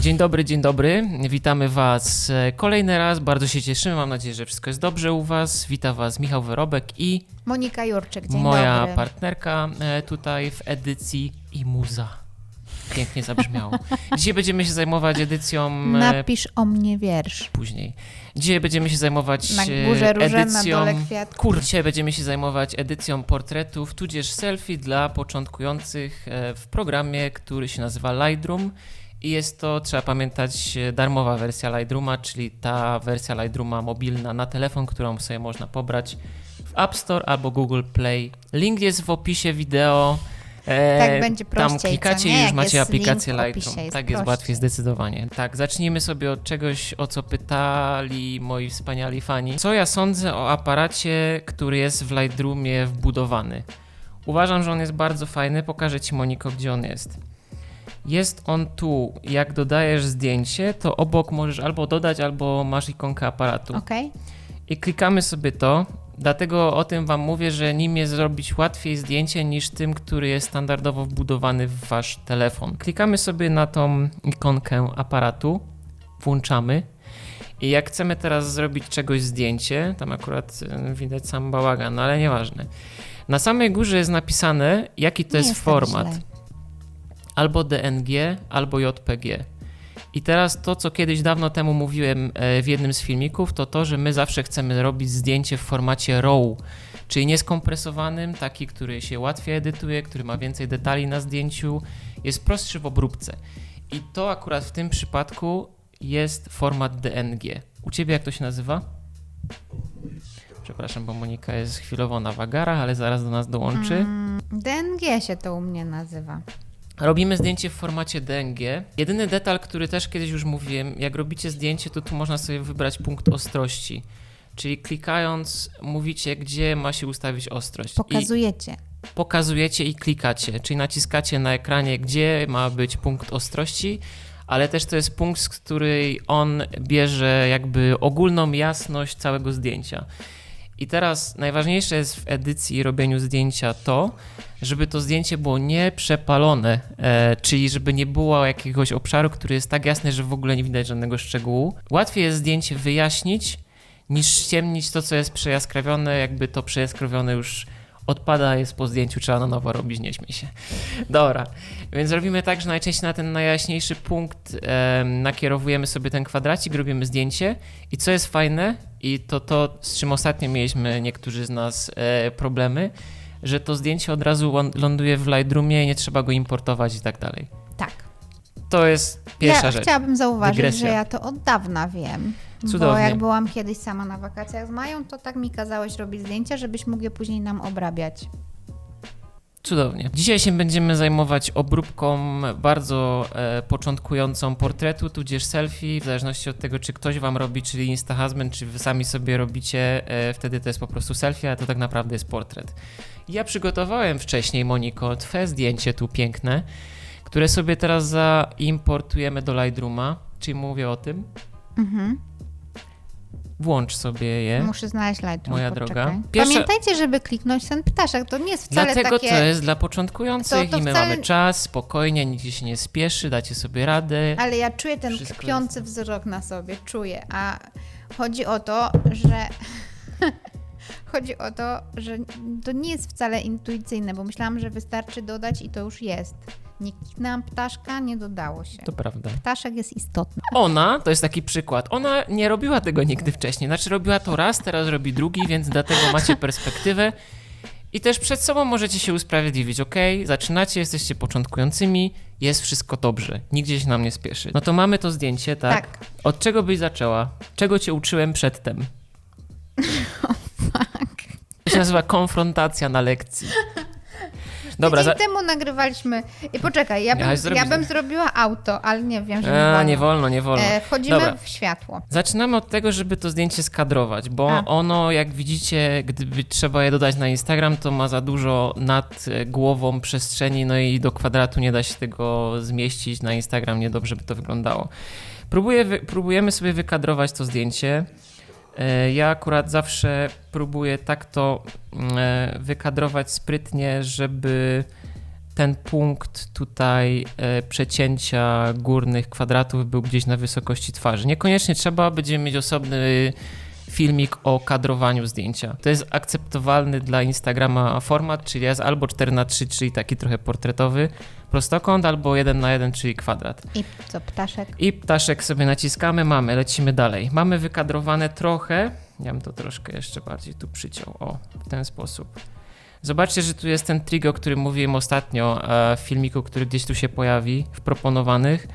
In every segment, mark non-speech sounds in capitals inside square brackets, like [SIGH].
Dzień dobry, dzień dobry. Witamy Was e, kolejny raz. Bardzo się cieszymy. Mam nadzieję, że wszystko jest dobrze u Was. Wita Was Michał Wyrobek i Monika Jurczyk, dzień moja dobry. partnerka e, tutaj w edycji i muza. Pięknie zabrzmiało. Dzisiaj będziemy się zajmować edycją e, Napisz o mnie wiersz. później. Dzisiaj będziemy się zajmować Na e, górze róże, na edycją... dole kwiat. Kur, dzisiaj będziemy się zajmować edycją portretów, tudzież selfie dla początkujących e, w programie, który się nazywa Lightroom. I jest to, trzeba pamiętać, darmowa wersja Lightrooma, czyli ta wersja Lightrooma mobilna na telefon, którą sobie można pobrać w App Store albo Google Play. Link jest w opisie wideo. E, Tak będzie Tam prościej, klikacie co nie? i już macie jest aplikację Lightroom. jest tak jest prościej. łatwiej zdecydowanie. Tak, zacznijmy sobie od czegoś, o co pytali moi wspaniali fani. Co ja sądzę o aparacie, który jest w Lightroomie wbudowany? Uważam, że on jest bardzo fajny. Pokażę Ci, Moniko, gdzie on jest. Jest on tu. Jak dodajesz zdjęcie, to obok możesz albo dodać, albo masz ikonkę aparatu. Okej? I klikamy sobie to. Dlatego o tym Wam mówię, że nim jest zrobić łatwiej zdjęcie niż tym, który jest standardowo wbudowany w Wasz telefon. Klikamy sobie na tą ikonkę aparatu, włączamy. I jak chcemy teraz zrobić czegoś zdjęcie, tam akurat y, widać sam bałagan, no ale nieważne. Na samej górze jest napisane, jaki to jest jest tak format źle. albo DNG, albo JPG. I teraz to, co kiedyś dawno temu mówiłem e, w jednym z filmików, to to, że my zawsze chcemy robić zdjęcie w formacie RAW, czyli nieskompresowanym, taki, który się łatwiej edytuje, który ma więcej detali na zdjęciu, jest prostszy w obróbce. I to akurat w tym przypadku jest format DNG. U Ciebie jak to się nazywa? Przepraszam, bo Monika jest chwilowo na wagarach, ale zaraz do nas dołączy. Mm, DNG się to u mnie nazywa. Robimy zdjęcie w formacie DNG. Jedyny detal, który też kiedyś już mówiłem, jak robicie zdjęcie, to tu można sobie wybrać punkt ostrości. Czyli klikając, mówicie, gdzie ma się ustawić ostrość. Pokazujecie. I pokazujecie i klikacie, czyli naciskacie na ekranie, gdzie ma być punkt ostrości, ale też to jest punkt, z której on bierze jakby ogólną jasność całego zdjęcia. I teraz najważniejsze jest w edycji i robieniu zdjęcia to, żeby to zdjęcie było nieprzepalone, e, czyli żeby nie było jakiegoś obszaru, który jest tak jasny, że w ogóle nie widać żadnego szczegółu. Łatwiej jest zdjęcie wyjaśnić, niż ściemnić to, co jest przejaskrawione, jakby to przejaskrawione już odpada, jest po zdjęciu, trzeba na nowo robić, nie śmiej się. Dobra, więc robimy tak, że najczęściej na ten najjaśniejszy punkt em, nakierowujemy sobie ten kwadracik, robimy zdjęcie i co jest fajne i to to, z czym ostatnio mieliśmy niektórzy z nas e, problemy, że to zdjęcie od razu lą- ląduje w Lightroomie i nie trzeba go importować i tak dalej. Tak. To jest pierwsza ja rzecz. chciałabym zauważyć, Dygresja. że ja to od dawna wiem. Bo Cudownie. jak byłam kiedyś sama na wakacjach z Mają, to tak mi kazałeś robić zdjęcia, żebyś mógł je później nam obrabiać. Cudownie. Dzisiaj się będziemy zajmować obróbką bardzo e, początkującą portretu, tudzież selfie, w zależności od tego, czy ktoś wam robi, czyli Insta Husband, czy wy sami sobie robicie, e, wtedy to jest po prostu selfie, a to tak naprawdę jest portret. Ja przygotowałem wcześniej, Moniko, twoje zdjęcie tu piękne, które sobie teraz zaimportujemy do Lightrooma, czyli mówię o tym. Mhm. Włącz sobie je. Muszę znaleźć Lightroom. Moja poczekaj. droga. Pierwsza- Pamiętajcie, żeby kliknąć ten ptaszek. To nie jest wcale Dlatego takie... to jest dla początkujących To- to i my wcale- mamy czas, spokojnie, nigdzie się nie spieszy, dacie sobie radę. Ale ja czuję ten Wszystko kpiący wzrok na sobie, czuję. A chodzi o to, że. [LAUGHS] chodzi o to, że to nie jest wcale intuicyjne, bo myślałam, że wystarczy dodać i to już jest. Nie kliknęłam ptaszka, nie dodało się. To prawda. Ptaszek jest istotny. Ona, to jest taki przykład, ona nie robiła tego nigdy wcześniej. Znaczy robiła to raz, teraz robi drugi, więc dlatego macie perspektywę. I też przed sobą możecie się usprawiedliwić, ok? Zaczynacie, jesteście początkującymi, jest wszystko dobrze, nigdzie się nam nie spieszy. No to mamy to zdjęcie, tak? Tak. Od czego byś zaczęła? Czego cię uczyłem przedtem? [LAUGHS] To się nazywa konfrontacja na lekcji. Dobra, Tydzień za... temu nagrywaliśmy. I poczekaj, ja bym, Miałaś zrobić- ja bym zrobiła auto, ale nie wiem, że nie A, wolno. nie wolno, nie wolno. E, wchodzimy Dobra. w światło. Zaczynamy od tego, żeby to zdjęcie skadrować, bo A. ono, jak widzicie, gdyby trzeba je dodać na Instagram, to ma za dużo nad e, głową przestrzeni, no i do kwadratu nie da się tego zmieścić na Instagram, niedobrze by to wyglądało. Próbuję, wy, próbujemy sobie wykadrować to zdjęcie. E, Ja akurat zawsze próbuję tak to mm, e, wykadrować sprytnie, żeby ten punkt tutaj e, przecięcia górnych kwadratów był gdzieś na wysokości twarzy. Niekoniecznie trzeba, będziemy mieć osobny filmik o kadrowaniu zdjęcia. To jest akceptowalny dla Instagrama format, czyli jest albo 4 na 3 czyli taki trochę portretowy prostokąt, albo 1 na 1 czyli kwadrat. I co, ptaszek? I ptaszek sobie naciskamy, mamy, lecimy dalej. Mamy wykadrowane trochę, ja bym to troszkę jeszcze bardziej tu przyciął, o, w ten sposób. Zobaczcie, że tu jest ten trig, o którym mówiłem ostatnio e, w filmiku, który gdzieś tu się pojawi w proponowanych,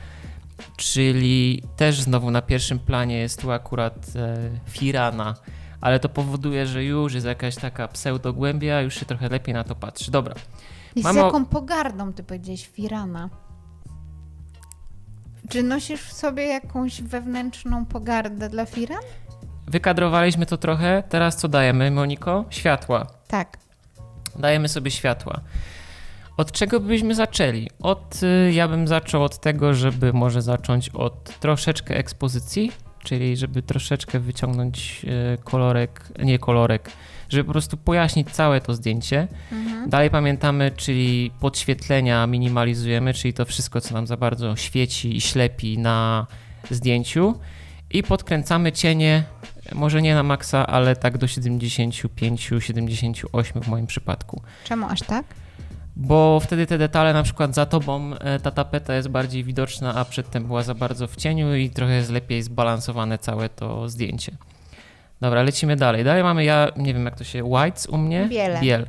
czyli też znowu na pierwszym planie jest tu akurat e, Firana, ale to powoduje, że już jest jakaś taka pseudogłębia, już się trochę lepiej na to patrzy. Dobra, I z Mamo- jaką pogardą ty powiedziałeś Firana? Czy nosisz w sobie jakąś wewnętrzną pogardę dla Firan? wykadrowaliśmy to trochę, teraz co dajemy, Moniko? Światła. Tak. dajemy sobie światła. Od czego byśmy zaczęli? Od, y, ja bym zaczął od tego, żeby może zacząć od troszeczkę ekspozycji, czyli żeby troszeczkę wyciągnąć y, kolorek, nie kolorek, żeby po prostu pojaśnić całe to zdjęcie. Mhm. Dalej pamiętamy, czyli podświetlenia minimalizujemy, czyli to wszystko, co nam za bardzo świeci i ślepi na zdjęciu. I podkręcamy cienie, może nie na maksa, ale tak do 75-78 w moim przypadku. Czemu aż tak? Bo wtedy te detale, na przykład za tobą, e, ta tapeta jest bardziej widoczna, a przedtem była za bardzo w cieniu i trochę jest lepiej zbalansowane całe to zdjęcie. Dobra, lecimy dalej. Dalej mamy, ja nie wiem jak to się, whites u mnie? Biele. Biel.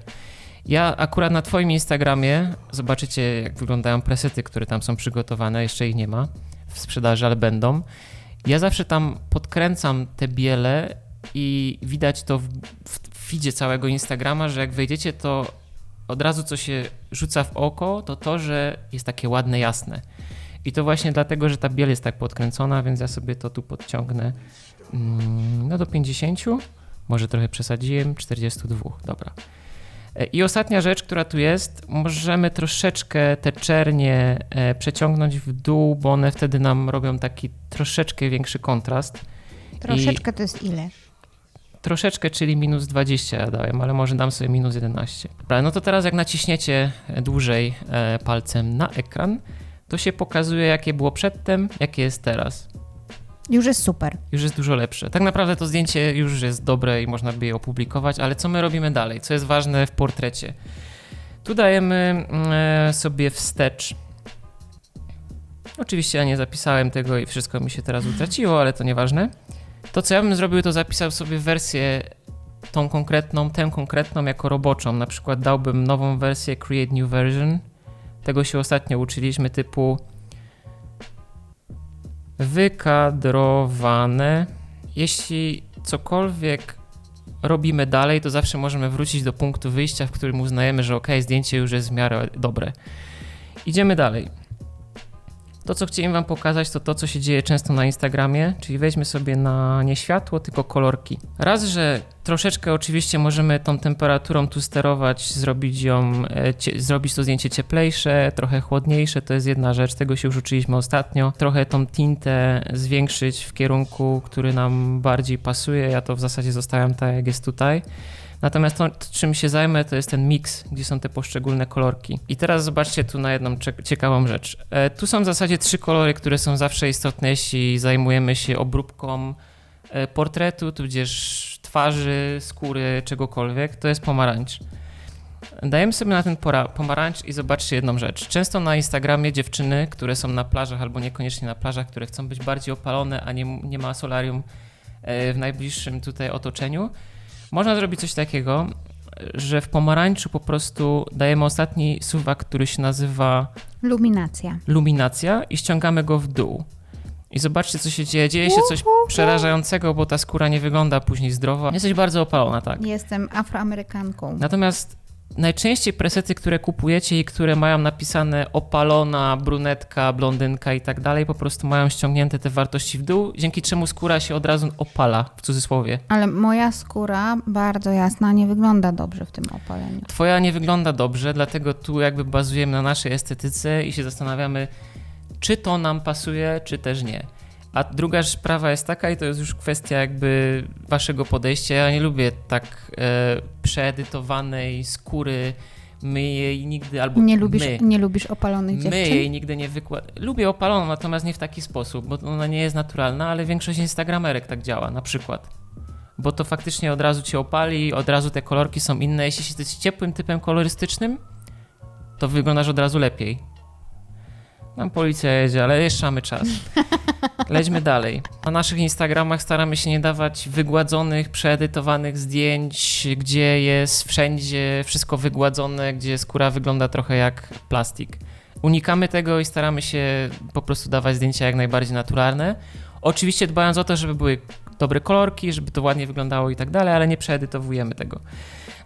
Ja akurat na twoim Instagramie, zobaczycie jak wyglądają presety, które tam są przygotowane, jeszcze ich nie ma w sprzedaży, ale będą. Ja zawsze tam podkręcam te biele i widać to w, w feedzie całego Instagrama, że jak wejdziecie, to od razu co się rzuca w oko, to to, że jest takie ładne, jasne. I to właśnie dlatego, że ta biel jest tak podkręcona, więc ja sobie to tu podciągnę no do 50, może trochę przesadziłem, 42, dobra. E, I ostatnia rzecz, która tu jest, możemy troszeczkę te czernie e, przeciągnąć w dół, bo one wtedy nam robią taki troszeczkę większy kontrast. Troszeczkę to jest ile? Troszeczkę, czyli minus 20 ja dałem, ale może dam sobie minus 11. Dobra, no to teraz jak naciśniecie dłużej e, palcem na ekran, to się pokazuje jakie było przedtem, jakie jest teraz. Już jest super. Już jest dużo lepsze. Tak naprawdę to zdjęcie już jest dobre i można by je opublikować, ale co my robimy dalej? Co jest ważne w portrecie? Tu dajemy mm, sobie wstecz. Oczywiście ja nie zapisałem tego i wszystko mi się teraz utraciło, ale to nieważne. To co ja bym zrobił, to zapisał sobie wersję tą konkretną, tę konkretną jako roboczą. Na przykład dałbym nową wersję Create New Version. Tego się ostatnio uczyliśmy typu wykadrowane. Jeśli cokolwiek robimy dalej, to zawsze możemy wrócić do punktu wyjścia, w którym uznajemy, że ok, zdjęcie już jest w miarę dobre. Idziemy dalej. To, co chciałem Wam pokazać, to to, co się dzieje często na Instagramie, czyli weźmy sobie na nie światło, tylko kolorki. Raz, że troszeczkę oczywiście możemy tą temperaturą tu sterować, zrobić ją, e, cie, zrobić to zdjęcie cieplejsze, trochę chłodniejsze, to jest jedna rzecz, tego się już uczyliśmy ostatnio. Trochę tą tintę zwiększyć w kierunku, który nam bardziej pasuje. Ja to w zasadzie zostawiam tak, jak jest tutaj. Natomiast to, czym się zajmę, to jest ten miks, gdzie są te poszczególne kolorki. I teraz zobaczcie tu na jedną ciekawą rzecz. E, tu są w zasadzie trzy kolory, które są zawsze istotne, jeśli zajmujemy się obróbką e, portretu, tudzież twarzy, skóry, czegokolwiek. To jest pomarańcz. Dajemy sobie na ten pomarańcz i zobaczcie jedną rzecz. Często na Instagramie dziewczyny, które są na plażach albo niekoniecznie na plażach, które chcą być bardziej opalone, a nie, nie ma solarium e, w najbliższym tutaj otoczeniu, można zrobić coś takiego, że w pomarańczu po prostu dajemy ostatni suwak, który się nazywa Luminacja. luminacja i ściągamy go w dół. I zobaczcie, co się dzieje. Dzieje się coś przerażającego, bo ta skóra nie wygląda później zdrowo. Jesteś bardzo opalona, tak. Jestem afroamerykanką. Natomiast najczęściej presety, które kupujecie i które mają napisane opalona, brunetka, blondynka i tak dalej, po prostu mają ściągnięte te wartości w dół, dzięki czemu skóra się od razu opala, w cudzysłowie. Ale moja skóra, bardzo jasna, nie wygląda dobrze w tym opaleniu. Twoja nie wygląda dobrze, dlatego tu jakby bazujemy na naszej estetyce i się zastanawiamy, czy to nam pasuje, czy też nie. A druga sprawa jest taka, i to jest już kwestia jakby waszego podejścia. Ja nie lubię tak e, przeedytowanej skóry, My jej nigdy, albo Nie lubisz, my, nie lubisz opalonych my dziewczyn? jej nigdy nie wykładamy. Lubię opaloną, natomiast nie w taki sposób, bo ona nie jest naturalna, ale większość instagramerek tak działa, na przykład. Bo to faktycznie od razu cię opali, od razu te kolorki są inne. Jeśli jesteś ciepłym typem kolorystycznym, to wyglądasz od razu lepiej. Nam policja jedzie, ale jeszcze mamy czas. [LAUGHS] Lećmy dalej. Na naszych Instagramach staramy się nie dawać wygładzonych, przeedytowanych zdjęć, gdzie jest wszędzie wszystko wygładzone, gdzie skóra wygląda trochę jak plastik. Unikamy tego i staramy się po prostu dawać zdjęcia jak najbardziej naturalne. Oczywiście dbając o to, żeby były dobre kolorki, żeby to ładnie wyglądało i tak dalej, ale nie przeedytowujemy tego.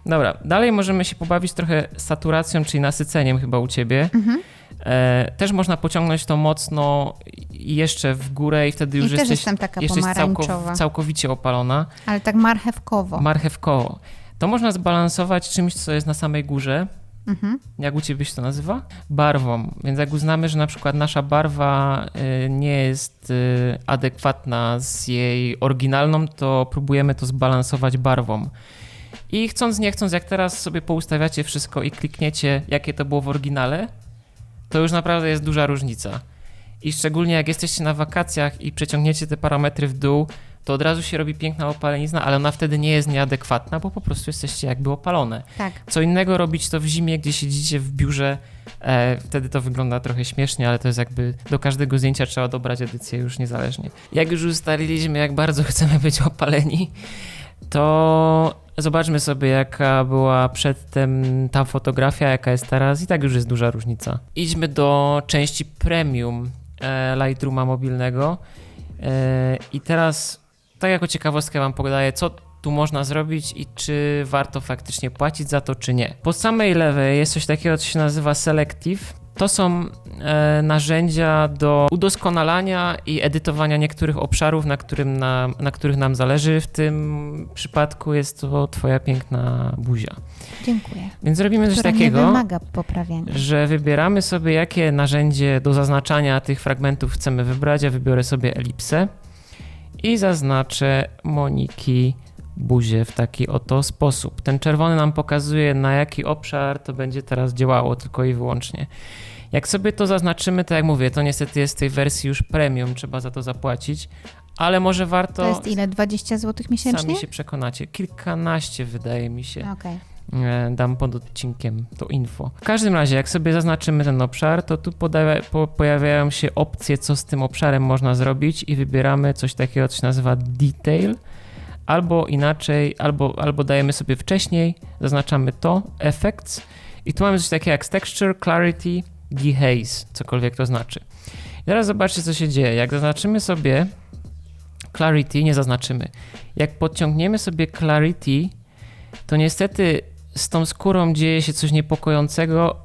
Dobra, dalej możemy się pobawić trochę saturacją, czyli nasyceniem chyba u ciebie. Mhm. E, też można pociągnąć to mocno jeszcze w górę i wtedy już I też jesteś, jestem taka jesteś pomarańczowa, całkow- całkowicie opalona. ale tak marchewkowo. Marchewkowo. To można zbalansować czymś, co jest na samej górze. mhm. Jak u ciebie się to nazywa? Barwą. Więc jak uznamy, że na przykład nasza barwa y, nie jest y, adekwatna z jej oryginalną, to próbujemy to zbalansować barwą. I chcąc, nie chcąc, jak teraz sobie poustawiacie wszystko i klikniecie, jakie to było w oryginale, to już naprawdę jest duża różnica. I szczególnie jak jesteście na wakacjach i przeciągniecie te parametry w dół, to od razu się robi piękna opalenizna, ale ona wtedy nie jest nieadekwatna, bo po prostu jesteście jakby opalone. Tak. Co innego robić to w zimie, gdzie siedzicie w biurze, e, wtedy to wygląda trochę śmiesznie, ale to jest jakby do każdego zdjęcia trzeba dobrać edycję już niezależnie. Jak już ustaliliśmy, jak bardzo [LAUGHS] chcemy być opaleni, to zobaczmy sobie, jaka była przedtem ta fotografia, jaka jest teraz i tak już jest duża różnica. Idźmy do części premium e, Lightrooma mobilnego e, i teraz tak jako ciekawostkę wam podaję, co tu można zrobić i czy warto faktycznie płacić za to, czy nie. Po samej lewej jest coś takiego, co się nazywa Selective. To są e, narzędzia do udoskonalania i edytowania niektórych obszarów, na, którym nam, na których nam zależy. W tym przypadku jest to Twoja piękna buzia. Dziękuję. Więc robimy coś takiego że wybieramy sobie, jakie narzędzie do zaznaczania tych fragmentów chcemy wybrać. Ja wybiorę sobie elipsę i zaznaczę Moniki buzię w taki oto sposób. Ten czerwony nam pokazuje, na jaki obszar to będzie teraz działało, tylko i wyłącznie. Jak sobie to zaznaczymy, to jak mówię, to niestety jest w tej wersji już premium, trzeba za to zapłacić, ale może warto. To jest ile? 20 zł miesięcznie? Sami się przekonacie. Kilkanaście wydaje mi się. Okej. E, dam pod odcinkiem to info. W każdym razie, jak sobie zaznaczymy ten obszar, to tu podawa- po, pojawiają się opcje, co z tym obszarem można zrobić i wybieramy coś takiego, co się nazywa detail, albo inaczej, albo, albo dajemy sobie wcześniej, zaznaczamy to, effects i tu mamy coś takiego jak texture, clarity, dehaze, cokolwiek to znaczy. I teraz zobaczcie, co się dzieje. Jak zaznaczymy sobie clarity, nie zaznaczymy. Jak podciągniemy sobie clarity, to niestety z tą skórą dzieje się coś niepokojącego,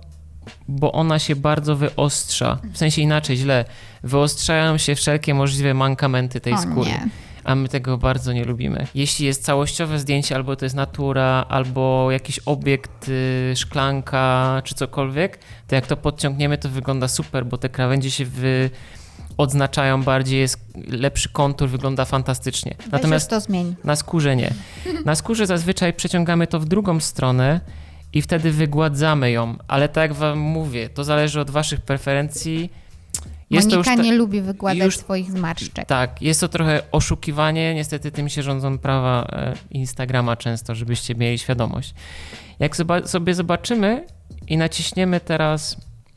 bo ona się bardzo wyostrza. W sensie inaczej, źle. Wyostrzają się wszelkie możliwe mankamenty tej o skóry. nie. A my tego bardzo nie lubimy. Jeśli jest całościowe zdjęcie, albo to jest natura, albo jakiś obiekt, y, szklanka, czy cokolwiek, to jak to podciągniemy, to wygląda super, bo te krawędzie się wy... odznaczają bardziej, jest lepszy kontur, wygląda fantastycznie. Natomiast Natomiast to zmień. na skórze nie. Na skórze zazwyczaj przeciągamy to w drugą stronę i wtedy wygładzamy ją, ale tak jak wam mówię, to zależy od waszych preferencji. Jest Monika ta- nie lubi wykładać już- swoich zmarszczek. tak, jest to trochę oszukiwanie, niestety tym się rządzą prawa e, Instagrama często, żebyście mieli świadomość. Jak sobie zobaczymy i naciśniemy teraz,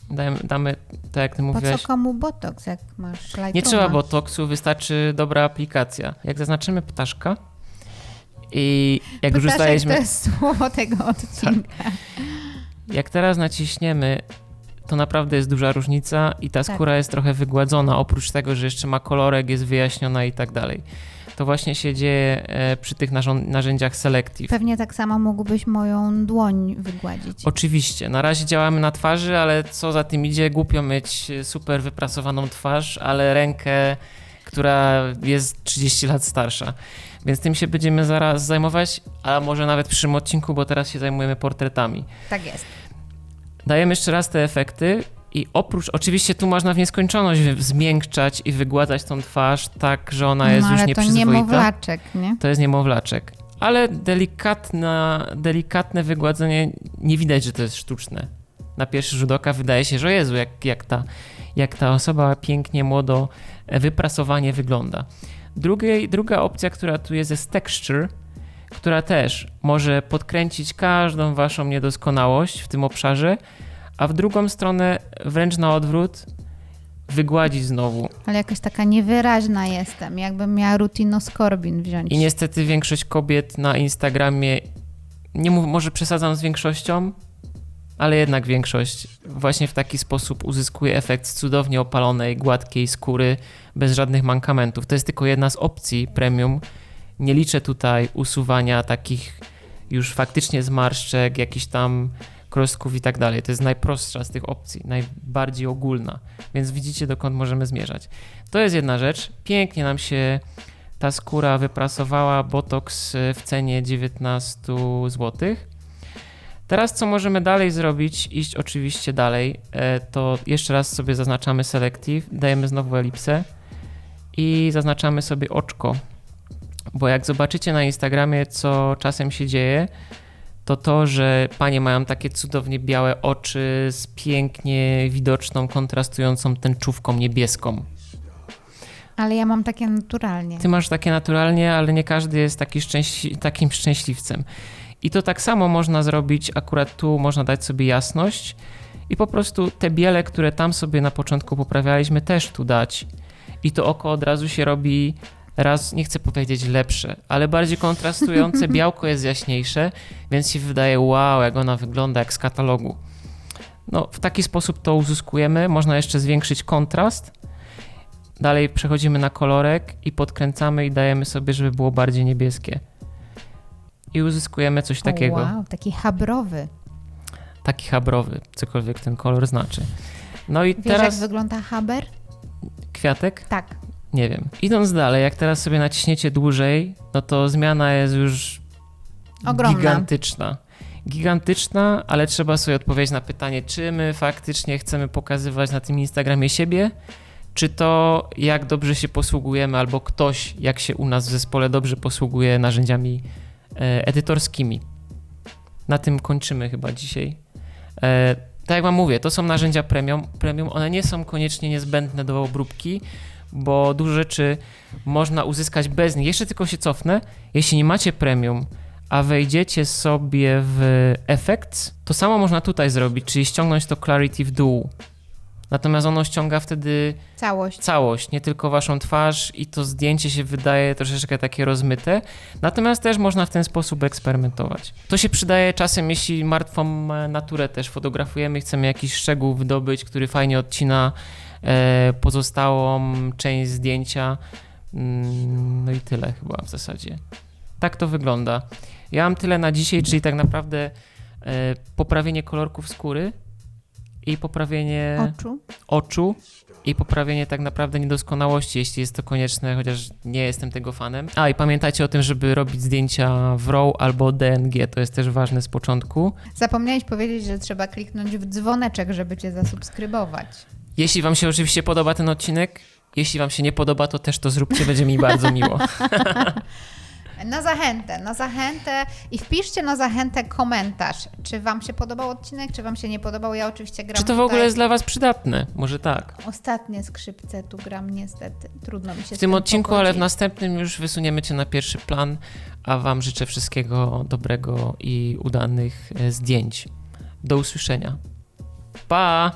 damy, damy tak jak ty Po mówiłaś, co komu botox, jak masz Lightrooma? nie trzeba botoksu, wystarczy dobra aplikacja. Jak zaznaczymy ptaszka i jak już ustaliliśmy, to jest słowo tego odcinka. jak teraz naciśniemy, to naprawdę jest duża różnica i ta Tak. skóra jest trochę wygładzona, oprócz tego, że jeszcze ma kolorek, jest wyjaśniona i tak dalej. To właśnie się dzieje e, przy tych narzędziach Selective. Pewnie tak samo mógłbyś moją dłoń wygładzić. Oczywiście, na razie działamy na twarzy, ale co za tym idzie, głupio mieć super wyprasowaną twarz, ale rękę, która jest 30 lat starsza. Więc tym się będziemy zaraz zajmować, a może nawet w przyszłym odcinku, bo teraz się zajmujemy portretami. Tak jest. Dajemy jeszcze raz te efekty i oprócz, oczywiście tu można w nieskończoność zmiękczać i wygładzać tą twarz tak, że ona jest no, już ale to nieprzyzwoita. niemowlaczek, nie? To jest niemowlaczek. ale delikatna, delikatne wygładzenie, nie widać, że to jest sztuczne. Na pierwszy rzut oka wydaje się, że Jezu, jak, jak, ta, jak ta osoba pięknie, młodo, e, wyprasowanie wygląda. Drugiej, druga opcja, która tu jest, jest texture, która też może podkręcić każdą waszą niedoskonałość w tym obszarze, a w drugą stronę, wręcz na odwrót, wygładzić znowu. Ale jakaś taka niewyraźna jestem, jakbym miała rutinoskorbin wziąć. I niestety większość kobiet na Instagramie, nie mów, może przesadzam z większością, ale jednak większość właśnie w taki sposób uzyskuje efekt cudownie opalonej, gładkiej skóry bez żadnych mankamentów. To jest tylko jedna z opcji premium. Nie liczę tutaj usuwania takich już faktycznie zmarszczek, jakichś tam krosków i tak dalej. To jest najprostsza z tych opcji, najbardziej ogólna, więc widzicie dokąd możemy zmierzać. To jest jedna rzecz. Pięknie nam się ta skóra wyprasowała Botox w cenie 19 zł. Teraz co możemy dalej zrobić? Iść oczywiście dalej. E, To jeszcze raz sobie zaznaczamy Selective, dajemy znowu elipsę i zaznaczamy sobie oczko. Bo jak zobaczycie na Instagramie, co czasem się dzieje, to to, że panie mają takie cudownie białe oczy z pięknie widoczną, kontrastującą tęczówką niebieską. Ale ja mam takie naturalnie. Ty masz takie naturalnie, ale nie każdy jest taki szczęśli- takim szczęśliwcem. I to tak samo można zrobić, akurat tu można dać sobie jasność i po prostu te biele, które tam sobie na początku poprawialiśmy, też tu dać. I to oko od razu się robi raz, nie chcę powiedzieć lepsze, ale bardziej kontrastujące. [LAUGHS] Białko jest jaśniejsze, więc się wydaje, wow, jak ona wygląda jak z katalogu. No, w taki sposób to uzyskujemy. Można jeszcze zwiększyć kontrast. Dalej przechodzimy na kolorek i podkręcamy i dajemy sobie, żeby było bardziej niebieskie. I uzyskujemy coś takiego. Wow, taki habrowy. Taki habrowy, cokolwiek ten kolor znaczy. No i Wiesz, teraz jak wygląda haber? kwiatek? Tak. Nie wiem. Idąc dalej, jak teraz sobie naciśniecie dłużej, no to zmiana jest już Ogromna. gigantyczna. Gigantyczna, ale trzeba sobie odpowiedzieć na pytanie, czy my faktycznie chcemy pokazywać na tym Instagramie siebie, czy to jak dobrze się posługujemy, albo ktoś, jak się u nas w zespole dobrze posługuje narzędziami e, edytorskimi. Na tym kończymy chyba dzisiaj. E, tak jak wam mówię, to są narzędzia premium, premium. One nie są koniecznie niezbędne do obróbki, bo dużo rzeczy można uzyskać bez nich. Jeszcze tylko się cofnę. Jeśli nie macie premium, a wejdziecie sobie w Effects, to samo można tutaj zrobić, czyli ściągnąć to Clarity w dół. Natomiast ono ściąga wtedy Całość. całość, nie tylko waszą twarz i to zdjęcie się wydaje troszeczkę takie rozmyte. Natomiast też można w ten sposób eksperymentować. To się przydaje czasem, jeśli martwą naturę też fotografujemy chcemy jakiś szczegół wydobyć, który fajnie odcina pozostałą część zdjęcia. Mm, No i tyle chyba w zasadzie. Tak to wygląda. Ja mam tyle na dzisiaj, czyli tak naprawdę e, poprawienie kolorków skóry i poprawienie Oczu. oczu i poprawienie tak naprawdę niedoskonałości, jeśli jest to konieczne, chociaż nie jestem tego fanem. A i pamiętajcie o tym, żeby robić zdjęcia w RAW albo DNG, to jest też ważne z początku. Zapomniałeś powiedzieć, że trzeba kliknąć w dzwoneczek, żeby cię zasubskrybować. Jeśli Wam się oczywiście podoba ten odcinek, jeśli Wam się nie podoba, to też to zróbcie, będzie mi bardzo miło. [LAUGHS] Na zachętę, na zachętę i wpiszcie na zachętę komentarz, czy Wam się podobał odcinek, czy Wam się nie podobał. Ja oczywiście gram Czy to w ogóle jest dla Was przydatne? Może tak. Ostatnie skrzypce tu gram niestety. Trudno mi się W tym odcinku, ale w pogodzić. następnym już wysuniemy Cię na pierwszy plan, a Wam życzę wszystkiego dobrego i udanych e, zdjęć. Do usłyszenia. Pa!